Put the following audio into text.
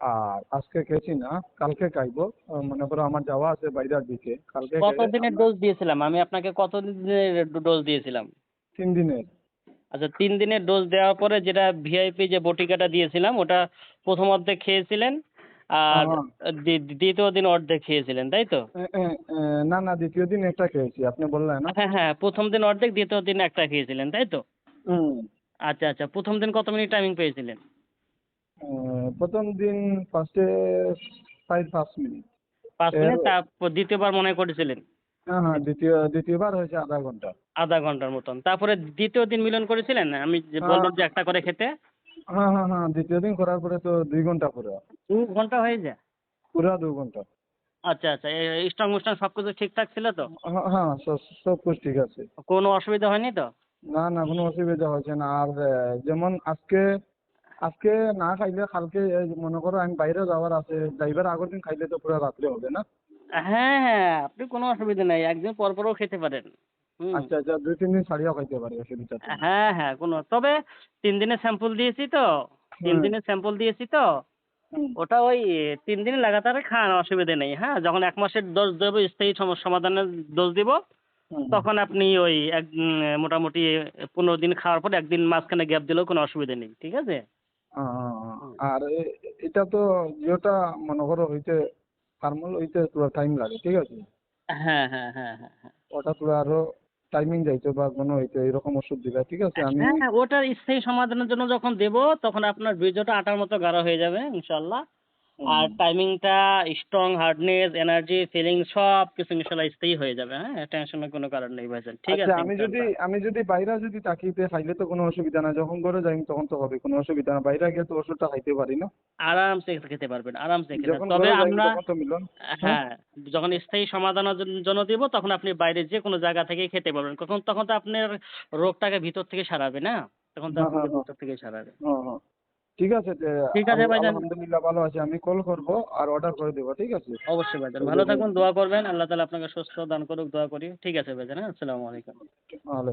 আর আজকে খেয়েছি না কালকে খাইবো। মনে করো আমার যাওয়া আছে বাইরের দিকে কালকে খেলে কত দিনের আমরা- ডোজ দিয়েছিলাম? আমি আপনাকে কত দিনের ডোজ দিয়েছিলাম? তিন দিনের। আচ্ছা তিন দিনের ডোজ দেওয়ার পরে যেটা ভিআইপি যে বটিকাটা দিয়েছিলাম ওটা প্রথম অর্ধেক খেয়েছিলেন আর হ্যাঁ। দ্বিতীয় দিন অর্ধেক খেয়েছিলেন তাই তো? না না দ্বিতীয় দিন একটা খেয়েছি আপনি বললেন। না হ্যাঁ হ্যাঁ প্রথম দিন অর্ধেক দ্বিতীয় দিন একটা খেয়েছিলেন তাই তো? আচ্ছা আচ্ছা প্রথম দিন কত মিনিট টাইমিং পেয়েছিলেন? প্রথম দিন ফার্স্টে ফাইভ পাঁচ মিনিট পাঁচ মিনিট তারপর দ্বিতীয়বার মনে করেছিলেন? হ্যাঁ হ্যাঁ দ্বিতীয় দ্বিতীয়বার হয়েছে আধা ঘণ্টা। আধা ঘণ্টার মতন। তারপরে দ্বিতীয় দিন মিলন করেছিলেন? আমি যে হ্যাঁ। বললাম যে একটা করে খেতে? হ্যাঁ হ্যাঁ হ্যাঁ দ্বিতীয় দিন করার পরে তো দুই ঘণ্টা পুরো। দু ঘণ্টা হয়ে যায়? পুরা দু ঘণ্টা। আচ্ছা আচ্ছা স্ট্রং মুস্ট্রং সব কিছু ঠিকঠাক ছিল তো? হ্যাঁ হ্যাঁ সব সব কিছু ঠিক আছে। কোনো অসুবিধা হয়নি তো? না না কোনো অসুবিধা হয়েছে না। আর যেমন আজকে আজকে না খাইলে কালকে মনে করো আমি বাইরে যাওয়ার আছে যাইবার আগের দিন খাইলে তো পুরো রাত্রে হবে না হ্যাঁ হ্যাঁ আপনি কোনো অসুবিধা নাই একদিন পর পরও খেতে পারেন। আচ্ছা আচ্ছা দুই তিন দিন ছাড়িয়েও খাইতে পারি অসুবিধা। হ্যাঁ হ্যাঁ কোনো তবে তিন দিনের স্যাম্পল দিয়েছি তো তিন। দিনের স্যাম্পল দিয়েছি তো ওটা ওই তিন দিন লাগাতার খান অসুবিধা নেই হ্যাঁ যখন এক মাসের ডোজ দেবো স্থায়ী সমাধানের ডোজ দিব তখন আপনি ওই এক মোটামুটি পনেরো দিন খাওয়ার পর একদিন মাঝখানে গ্যাপ দিলেও কোনো অসুবিধা নেই ঠিক আছে। আর এটা তো যেটা মনে করো হইতে ফার্মাল হইতে তোরা টাইম লাগে ঠিক আছে? হ্যাঁ হ্যাঁ হ্যাঁ হ্যাঁ হ্যাঁ। ওটা তোরা আরও টাইমিং যাইতো বা কোনো হইতে এরকম ওষুধ দিবে ঠিক আছে? আমি হ্যাঁ হ্যাঁ, ওটার স্থায়ী সমাধানের জন্য যখন দেব তখন আপনার বীর্যটা আটার মতো গাঢ় হয়ে যাবে ইনশাল্লাহ আর টাইমিংটা স্ট্রং হার্ডনেস এনার্জি ফিলিং সব কিছু ইনশাল্লাহ স্থায়ী হয়ে যাবে হ্যাঁ? টেনশনের কোনো কারণ নেই ভাইজান ঠিক আচ্ছা আছে? আমি যদি আমি যদি বাইরে যদি তাকিতে খাইলে তো কোনো অসুবিধা না যখন ঘরে যাই তখন তো হবে কোনো অসুবিধা না। বাইরে গিয়ে তো ওষুধটা খাইতে পারি না। আরামসে খেতে পারবেন আরামসে খেতে তবে আমরা মিলন। হ্যাঁ। যখন স্থায়ী সমাধানের জন্য দিব তখন আপনি বাইরে যে কোনো জায়গা থেকে খেতে পারবেন। তখন তখন তো আপনার রোগটাকে ভিতর থেকে সারাবে না? তখন তো হ্যাঁ, হ্যাঁ, হ্যাঁ। ভিতর থেকে সারাবে। হ্যাঁ হ্যাঁ। ঠিক আছে ঠিক আছে ভাইজান। আলহামদুলিল্লাহ ভালো আছি আমি কল করব আর অর্ডার করে দেবো ঠিক আছে? অবশ্যই ভাইজান ভালো থাকুন দোয়া করবেন আল্লাহ তালা আপনাকে সুস্থ দান করুক দোয়া করি ঠিক আছে ভাইজান হ্যাঁ আসসালামু আলাইকুম। ভালো